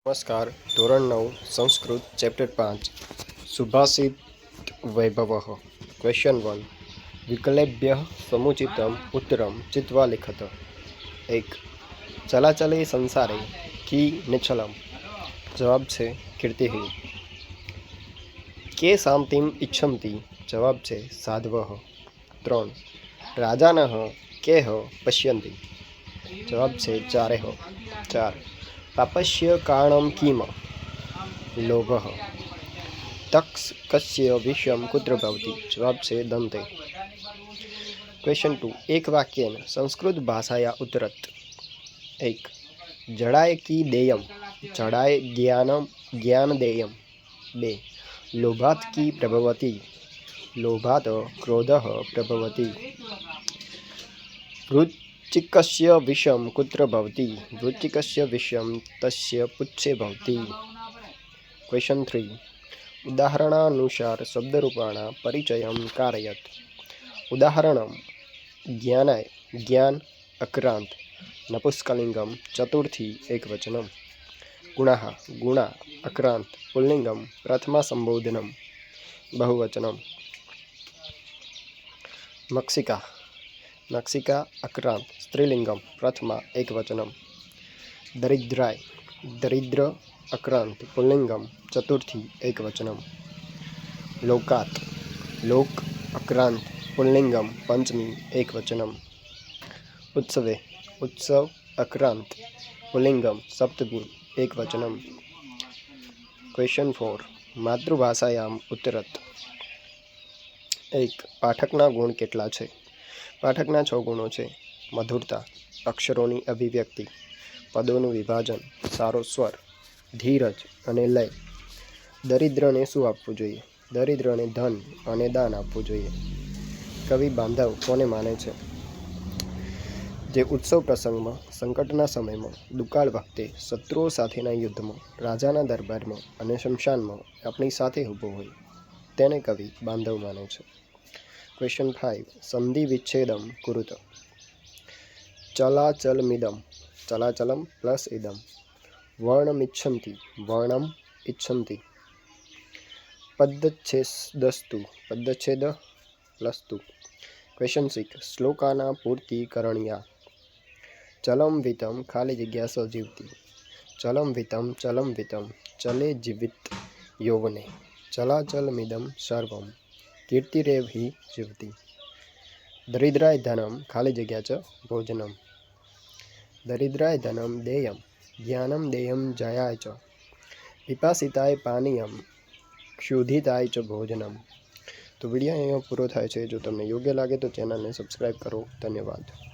નમસ્કાર ધોરણ નવ સંસ્કૃત ચેપ્ટર પાંચ સુભાષિત વૈભવ ક્વેશ્ચન વન વિકલેભ્ય સમુચિતમ ઉત્તરમ ચિત્વા લિખત એક ચલાચલે સંસારે કી નિચ્છલમ જવાબ છે કીર્તિ કે શાંતિમ ઈચ્છન્તિ જવાબ છે સાધવ ત્રણ રાજાન કેહ પશ્યન્તિ જવાબ છે ચારેહ ચાર पापस्य कारणं किम्? लोभः तक्स् कस्य विषयं कुत्र भवति? जवाब् से दन्ते। क्वेश्चन टू एक वाक्यन संस्कृत भाषाया उतरत। एक जड़ाए की देयम? जड़ाए ज्ञानम ज्ञान देयम बे, लोभात की प्रभवती? लोभात क्रोध प्रभवती। रुच वृश्चिकस्य विषं कुत्र भवति? वृश्चिकस्य विषं तस्य पुच्छे भवति। क्वेश्चन् थ्री उदाहरणानुसार शब्दरूपाणां परिचयं कारयत्। उदाहरणं ज्ञानाय ज्ञान अक्रांत नपुस्कलिंगम चतुर्थी एकवचनम गुण गुण अक्रांत पुल्लिंगम प्रथमा संबोधनम बहुवचनम मक्सिका। મક્ષિકા અક્રાંત સ્ત્રીલિંગમ પ્રથમા એકવચનમ દરિદ્રાય દરિદ્ર અક્રાંત પુલ્લિંગમ ચતુર્થી એકવચનમ લોકાત લોક અક્રાંત પુલ્લિંગમ પંચમી એકવચનમ ઉત્સવે ઉત્સવ અક્રાંત પુલ્લિંગમ સપ્તમી એકવચનમ ક્વેશ્ચન ફોર માતૃભાષાયામ ઉત્તરત એક પાઠકના ગુણ કેટલા છે પાઠકના છ ગુણો છે. મધુરતા, અક્ષરોની અભિવ્યક્તિ, પદોનું વિભાજન, સારો સ્વર, ધીરજ અને લય. દરિદ્રને શું આપવું જોઈએ? દરિદ્રને ધન અને દાન આપવું જોઈએ. કવિ બાંધવ કોને માને છે? જે ઉત્સવ પ્રસંગમાં, સંકટના સમયમાં, દુકાળ વખતે, શત્રુઓ સાથેના યુદ્ધમાં, રાજાના દરબારમાં અને શમશાનમાં આપણી સાથે ઊભો હોય, તેને કવિ બાંધવ માને છે. क्वेश्चन फाइव संधि विच्छेदम कुरुत चलाचलमिदम चलाचलम प्लस इदम वर्णमिच्छन्ति वर्णम इच्छन्ति पद्धेदस्तु पद्धेद प्लस तु क्वेश्चन सिक्स श्लोकाना पूर्ति करणीया चलम वितम खाली जिज्ञासा जीवती चलम वितम चलम वितम चले जीवित यौवने चलाचलमिदम सर्वम કીર્તિરેવ હિ જીવતી. દરિદ્રાય ધનમ ખાલી જગ્યા ચ ભોજનમ. દરિદ્રાય ધનમ દેયમ, જ્ઞાનમ દેયમ જયાય ચ. પિપાસિતાય પાનીયમ, ક્ષુધિતાય ચ ભોજનમ. તો વીડિયો અહીંયા પૂરો થાય છે. જો તમને યોગ્ય લાગે તો ચેનલને સબસ્ક્રાઈબ કરો. ધન્યવાદ.